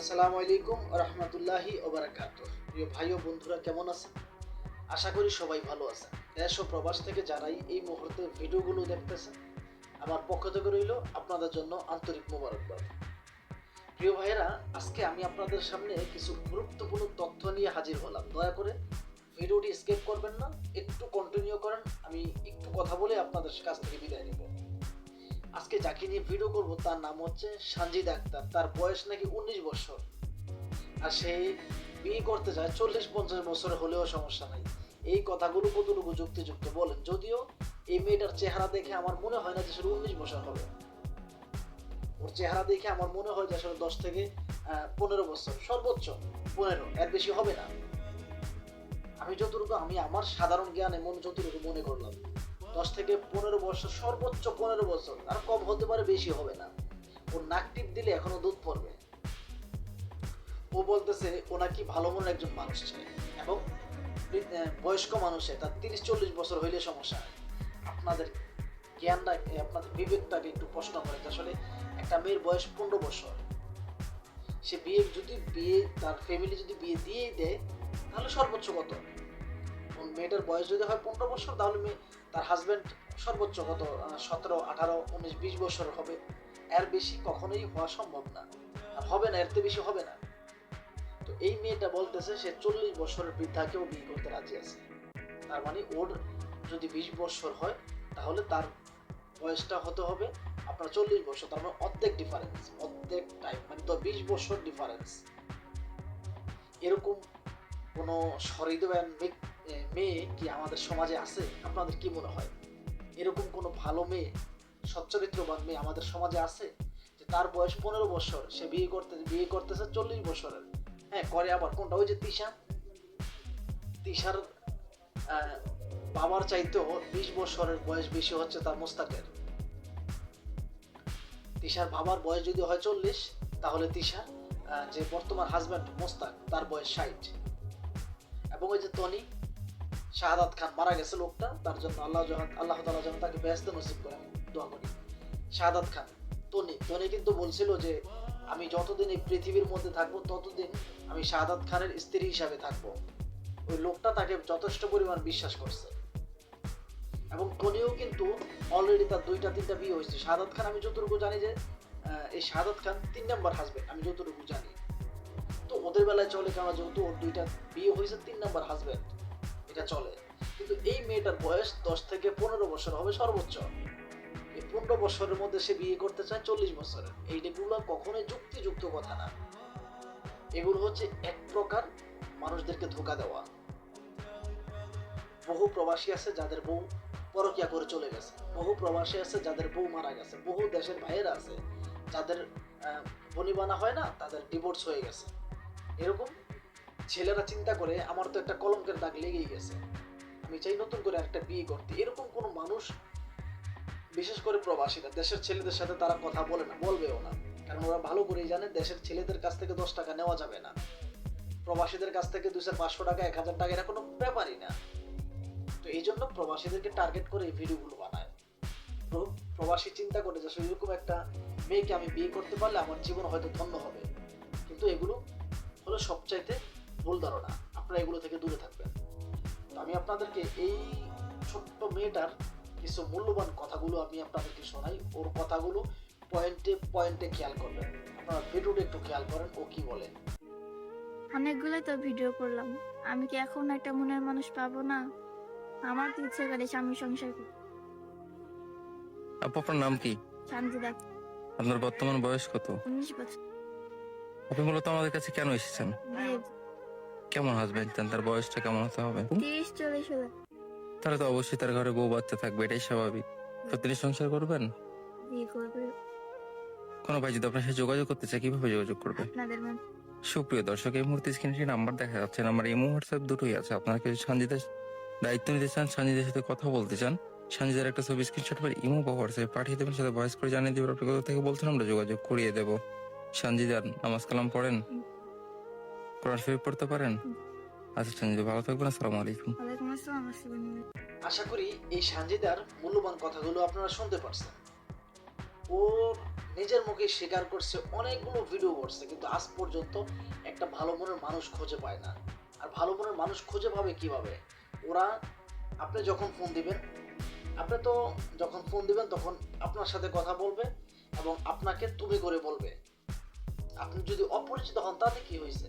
আসসালামু আলাইকুম রহমতুল্লাহি ওবরাকাত প্রিয় ভাই ও বন্ধুরা, কেমন আছেন? আশা করি সবাই ভালো আছেন। দেশ ও প্রবাস থেকে যারাই এই মুহূর্তে ভিডিওগুলো দেখতেছেন, আমার পক্ষ থেকে রইল আপনাদের জন্য আন্তরিক মোবারকবাদ। প্রিয় ভাইয়েরা, আজকে আমি আপনাদের সামনে কিছু গুরুত্বপূর্ণ তথ্য নিয়ে হাজির হলাম। দয়া করে ভিডিওটি স্কিপ করবেন না, একটু কন্টিনিউ করেন, আমি একটু কথা বলে আপনাদের কাছ থেকে বিদায় নেব। আজকে যাকে নিয়ে ভিডিও করব, তার নাম হচ্ছে সানজিদ আক্তার। তার বয়স নাকি উনিশ বছর। আর সে বিয়ে করতে চায় চল্লিশ পঞ্চাশ বছর হলেও সমস্যা নাই। এই কথাগুলো কতটুকু যুক্তিযুক্ত বলেন? যদিও এই মেয়েটার চেহারা দেখে আমার মনে হয় না যে সে উনিশ বছর হবে। ওর চেহারা দেখে আমার মনে হয় যে আসলে দশ থেকে পনেরো বছর, সর্বোচ্চ পনেরো, এর বেশি হবে না। আমি যতটুকু, আমি আমার সাধারণ জ্ঞানে মনে যতটুকু মনে করলাম। দশ থেকে পনেরো বছর, সর্বোচ্চ পনেরো বছর, আর কম হতে পারে বেশি হবে না। ওর নাক টিপ দিলে এখনও দুধ পড়বে। ও বলতেছে, ও নাকি ভালো মনের একজন মানুষ চায় এবং বয়স্ক মানুষে, তার তিরিশ চল্লিশ বছর হইলে সমস্যা আপনাদের জ্ঞানটা আপনাদের বিবেকটাকে একটু প্রশ্ন করে আসলে একটা মেয়ের বয়স পনেরো বছর। সে বিয়ে যদি, বিয়ে, তার ফ্যামিলি যদি বিয়ে দিয়েই দেয়, তাহলে সর্বোচ্চ কত? মেয়েটার বয়স যদি হয় পনেরো বছর, তাহলে মেয়ে তার হাজব্যান্ড সর্বোচ্চ কত? সতেরো আঠারো উনিশ বিশ বছর হবে। এর বেশি কখনোই হওয়া সম্ভব না। আর হবে না এর থেকে বেশি হবে না। তো এই মেয়েটা বলতেছে সে চল্লিশ বছরের বৃদ্ধাকেও বিয়ে করতে রাজি আছে। তার মানে ওর যদি বিশ বছর হয় তাহলে তার বয়সটা হতে হবে আপনার চল্লিশ বছর। তার মানে অর্ধেক ডিফারেন্স অর্ধেক টাইম মানে তো বিশ বছর ডিফারেন্স এরকম কোনো সহৃদয়ান এ, মেয়ে কি আমাদের সমাজে আছে? আপনাদের কি মনে হয়? এরকম কোনো ভালো মেয়ে সচ্চরিত্রবান মেয়ে আমাদের সমাজে আছে? যে তার বয়স পনেরো বছর সে বিয়ে করতে বিয়ে করতেছে চল্লিশ বছরের। হ্যাঁ করে আবার কোনটা? ওই যে তিশা। তিশার বাবার চাইতেও বিশ বছরের বয়স বেশি হচ্ছে তার মোস্তাকের। তিশার বাবার বয়স যদি হয় চল্লিশ তাহলে আহ, যে বর্তমান হাজব্যান্ড মোস্তাক তার বয়স ষাট। এবং ওই যে তনি শাহাদাত খান মারা গেছে লোকটা, তার জন্য আল্লাহ যখন আল্লাহ তালা যেন তাকে ব্যস্ত নসিব করে। দোয়া করি। শাহাদাত খান তনি তনি কিন্তু বলছিল যে, আমি যতদিন এই পৃথিবীর মধ্যে থাকব, ততদিন আমি শাহাদাত খানের স্ত্রী হিসাবে থাকব। ওই লোকটা তাকে যথেষ্ট পরিমাণ বিশ্বাস করছে। এবং টনিও কিন্তু অলরেডি তার দুইটা, তিনটা বিয়ে হয়েছে। শাহাদাত খান, আমি যতটুকু জানি যে এই শাহাদাত খান তিন নাম্বার হাজবেন্ড আমি যতটুকু জানি। তো ওদের বেলায় চলে কেন যেহেতু ওর দুইটা বিয়ে হয়েছে, তিন নাম্বার হাজবেন্ড এটা চলে। কিন্তু এই মেয়েটার বয়স দশ থেকে পনেরো বছর হবে সর্বোচ্চ। এই পনেরো বছরের মধ্যে সে বিয়ে করতে চায় চল্লিশ বছরের। এইগুলো কখনোই যুক্তিযুক্ত কথা না। এগুলো হচ্ছে এক প্রকার মানুষদেরকে ধোকা দেওয়া। বহু প্রবাসী আছে যাদের বউ পরকিয়া করে চলে গেছে। বহু প্রবাসী আছে যাদের বউ মারা গেছে। বহু দেশের ভাইয়েরা আছে যাদের বনিবানা হয় না, তাদের ডিভোর্স হয়ে গেছে। এরকম ছেলেরা চিন্তা করে, আমার তো একটা কলঙ্কের দাগ লেগেই গেছে। আমি চাই নতুন করে একটা বিয়ে করতে। এরকম কোনো মানুষ, বিশেষ করে প্রবাসীরা, দেশের ছেলেদের সাথে তারা কথা বলে না, বলবেও না। কারণ ওরা ভালো করেই জানে, দেশের ছেলেদের কাছ থেকে দশ টাকা নেওয়া যাবে না। প্রবাসীদের কাছ থেকে দুশো পাঁচশো টাকা, এক হাজার টাকা এটা কোনো ব্যাপারই না। তো এই জন্য প্রবাসীদেরকে টার্গেট করে এই ভিডিওগুলো বানায়। প্র- প্রবাসী চিন্তা করে যে এরকম একটা মেয়েকে আমি বিয়ে করতে পারলে আমার জীবন হয়তো ধন্য হবে। কিন্তু এগুলো হলো সবচাইতে ভুল ধারণা আপনারা এগুলো থেকে দূরে থাকবেন। তো আমি আপনাদেরকে এই ছোট্ট মেয়েটার কিছু মূল্যবান কথাগুলো আমি আপনাদেরকে শোনাই। ওর কথাগুলো পয়েন্টে পয়েন্টে খেয়াল করবেন। আপনারা ভিডিওটা একটু খেয়াল করেন ও কি বলে। অনেকগুলোই তো ভিডিও করলাম। আমি কি এখন একটা মনের মানুষ পাবো না? আমার তো ইচ্ছে করে স্বামী সংসার। আপু আপনার নাম কি? শান্তি দেখ আপনার বর্তমান বয়স কত? উনিশ বছর। আপনি মূলত আমাদের কাছে কেন এসেছেন? বিয়ে কেমন হাজবেন্ড চান তার বয়সটা কেমন হতে হবে? তিরিশ চল্লিশ হলে। তাহলে তো অবশ্যই তার ঘরে বউ বাচ্চা থাকবে এটাই স্বাভাবিক। তো তিনি সংসার করবেন? কোনো ভাই যদি আপনার সাথে যোগাযোগ করতে চায় কীভাবে যোগাযোগ করবে? সুপ্রিয় দর্শক এই মুহূর্তে স্ক্রিনে একটি নাম্বার দেখা যাচ্ছে নাম্বার ইমো হোয়াটসঅ্যাপ দুটোই আছে। আপনারা কিছু সঞ্জিতের দায়িত্ব নিতে চান সঞ্জিতের সাথে কথা বলতে চান? সঞ্জিতের একটা ছবি স্ক্রিনশট করে ইমো বা হোয়াটসঅ্যাপে পাঠিয়ে দেবেন সাথে ভয়েস করে জানিয়ে দেবেন। আপনি কোথা থেকে বলছেন আমরা যোগাযোগ করিয়ে দেবো। সঞ্জিদার নামাজ কালাম পড়েন। কোরআন শরীফ পড়তে পারেন? আচ্ছা সঞ্জিদ ভালো থাকবেন আসসালামু আলাইকুম। ওয়ালাইকুম আসসালাম আসসালাম আশা করি এই সানজিদার মূল্যবান কথাগুলো আপনারা শুনতে পারছেন। ও নিজের মুখে স্বীকার করছে অনেকগুলো ভিডিও করছে কিন্তু আজ পর্যন্ত একটা ভালো মনের মানুষ খুঁজে পায় না। আর ভালো মনের মানুষ খুঁজে পাবে কীভাবে? ওরা আপনি যখন ফোন দিবেন আপনি তো যখন ফোন দিবেন তখন আপনার সাথে কথা বলবে এবং আপনাকে তুমি করে বলবে। আপনি যদি অপরিচিত হন তাতে কি হয়েছে?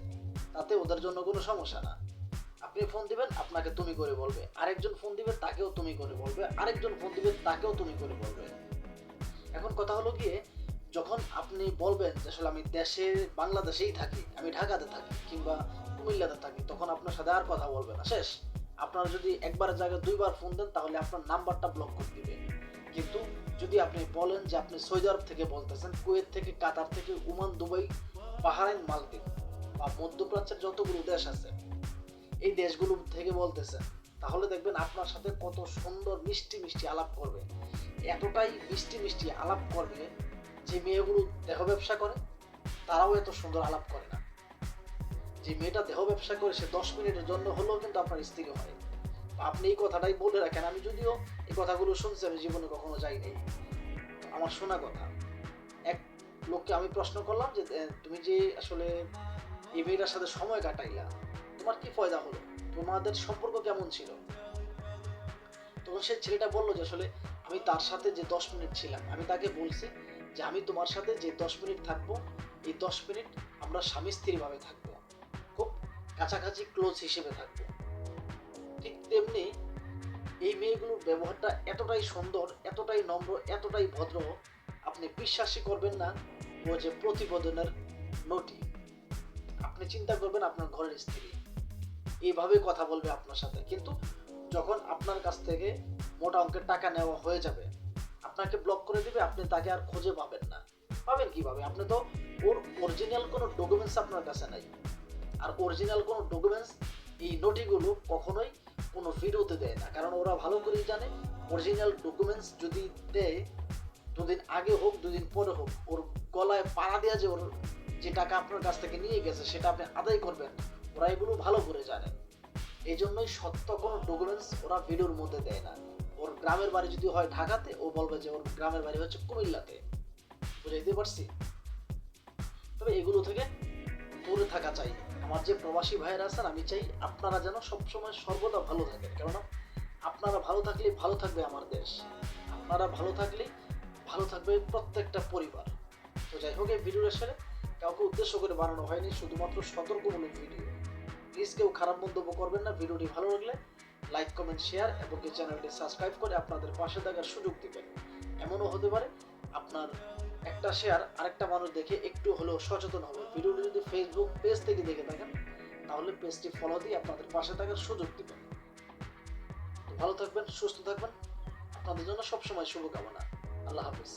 তাতে ওদের জন্য কোনো সমস্যা না। আপনি ফোন দিবেন, আপনাকে তুমি করে বলবে। আরেকজন ফোন দিবে, তাকেও তুমি করে বলবে। আরেকজন ফোন দিবে, তাকেও তুমি করে বলবে। এখন কথা হলো গিয়ে, যখন আপনি বলবেন যে, আসলে আমি দেশে, বাংলাদেশেই থাকি, আমি ঢাকাতে থাকি কিংবা কুমিল্লাতে থাকি, তখন আপনার সাথে আর কথা বলবে না। শেষ। আপনার যদি একবার জায়গায় দুইবার ফোন দেন, তাহলে আপনার নাম্বারটা ব্লক করে দিবে। কিন্তু যদি আপনি বলেন যে, আপনি সৌদি আরব থেকে বলতেছেন, কুয়েত থেকে, কাতার থেকে, ওমান, দুবাই, বাহারাইন, মালদ্বীপ বা মধ্যপ্রাচ্যের যতগুলো দেশ আছে, এই দেশগুলো থেকে বলতেছেন তাহলে দেখবেন আপনার সাথে কত সুন্দর মিষ্টি মিষ্টি আলাপ করবে। এতটাই মিষ্টি মিষ্টি আলাপ করবে যে মেয়েগুলো দেহ ব্যবসা করে, তারাও এত সুন্দর আলাপ করে না। যে মেয়েটা দেহ ব্যবসা করে, সে দশ মিনিটের জন্য হলেও কিন্তু আপনার স্ত্রী হয়। আপনি এই কথাটাই বলে রাখেন, আমি যদিও এই কথাগুলো শুনছি, আমি জীবনে কখনো যাইনি। আমার শোনা কথা। এক লোককে আমি প্রশ্ন করলাম যে তুমি যে আসলে এই মেয়েটার সাথে সময় কাটাইলা। তোমার কি ফয়দা হলো? তোমাদের সম্পর্ক কেমন ছিল? তখন সে ছেলেটা বলল যে, আসলে আমি তার সাথে যে দশ মিনিট ছিলাম, আমি তাকে বলছি যে, আমি তোমার সাথে যে দশ মিনিট থাকব, এই দশ মিনিট আমরা স্বামী স্ত্রী ভাবে থাকব। খুব কাছাকাছি ক্লোজ হিসেবে থাকব। ঠিক তেমনি এই মেয়েগুলোর ব্যবহারটা এতটাই সুন্দর, এতটাই নম্র, এতটাই ভদ্র, আপনি বিশ্বাসই করবেন না, ও যে প্রতিবেদনের নটি। আপনি চিন্তা করবেন আপনার ঘরের স্ত্রী। এইভাবে কথা বলবে আপনার সাথে। কিন্তু যখন আপনার কাছ থেকে মোটা অঙ্কের টাকা নেওয়া হয়ে যাবে, আপনাকে ব্লক করে দিবে, আপনি তাকে আর খুঁজে পাবেন না। পাবেন কীভাবে? আপনি তো ওর অরিজিনাল কোনো ডকুমেন্টস আপনার কাছে নাই। আর অরিজিনাল কোনো ডকুমেন্টস এই নোটিগুলো কখনোই কোনো ভিডিওতে দেয় না। কারণ ওরা ভালো করেই জানে অরিজিনাল ডকুমেন্টস যদি দেয়, দুদিন আগে হোক, দুদিন পরে হোক, ওর গলায় পাড়া দেওয়া যে ওর যে টাকা আপনার কাছ থেকে নিয়ে গেছে, সেটা আপনি আদায় করবেন। ওরা এগুলো ভালো করে জানেন এই জন্যই সত্য কোনো ডকুমেন্টস ওরা ভিডিওর মধ্যে দেয় না। ওর গ্রামের বাড়ি যদি হয় ঢাকাতে, ও বলবে যে ওর গ্রামের বাড়ি হচ্ছে কুমিল্লাতে। বুঝাইতে পারছি? তবে এগুলো থেকে দূরে থাকা চাই। আমার যে প্রবাসী ভাইয়েরা আছেন, আমি চাই আপনারা যেন সবসময় সর্বদা ভালো থাকেন। কেননা আপনারা ভালো থাকলে ভালো থাকবে আমার দেশ। আপনারা ভালো থাকলে ভালো থাকবে প্রত্যেকটা পরিবার। তো যাই হোক, এই ভিডিওর সাথে কাউকে উদ্দেশ্য করে বানানো হয়নি, শুধুমাত্র সতর্কমূলক ভিডিও। প্লিজ কেউ খারাপ মন্তব্য করবেন না, ভিডিওটি ভালো লাগলে লাইক, কমেন্ট, শেয়ার এবং এই চ্যানেলটি সাবস্ক্রাইব করে আপনাদের পাশে থাকার সুযোগ দিবেন। এমনও হতে পারে আপনার একটা শেয়ার আরেকটা মানুষ দেখে একটু হলেও সচেতন হবে। ভিডিওটি যদি ফেসবুক পেজ থেকে দেখে থাকেন, তাহলে পেজটি ফলো দিয়ে আপনাদের পাশে থাকার সুযোগ দিবেন। ভালো থাকবেন, সুস্থ থাকবেন। আপনাদের জন্য সবসময় শুভকামনা। আল্লাহ হাফিজ।